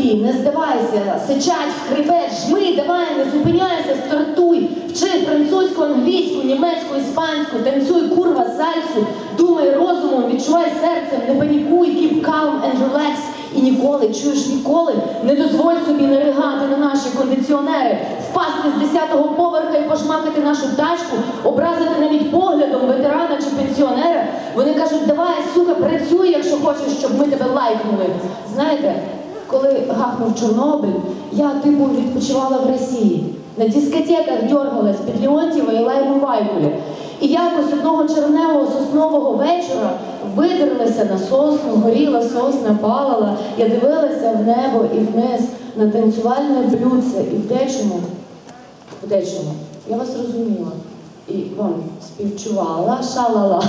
собі, не здавайся, сичать хребет, жми, давай, не зупиняйся, стартуй, вчи французьку, англійську, німецьку, іспанську, танцюй, курва, сальсу, думай розумом, відчувай серцем, не панікуй, keep calm and relax. І ніколи, чуєш, ніколи не дозволь собі наригати на наші кондиціонери, впасти з 10-го поверха і пошмакати нашу тачку, образити навіть поглядом ветерана чи пенсіонера. Вони кажуть, давай, сука, працюй, якщо хочеш, щоб ми тебе лайкнули. Знаєте, коли гахнув Чорнобиль, я типу відпочивала в Росії. На дискотеках дергалась під Леонтьєва і Лайму Вайкулі. І якось одного червневого соснового вечора видерлася на сосну, горіла сосна, палала. Я дивилася в небо і вниз на танцювальне блюдце і в дечому, в дечому. Я вас розуміла і вам співчувала, шалала.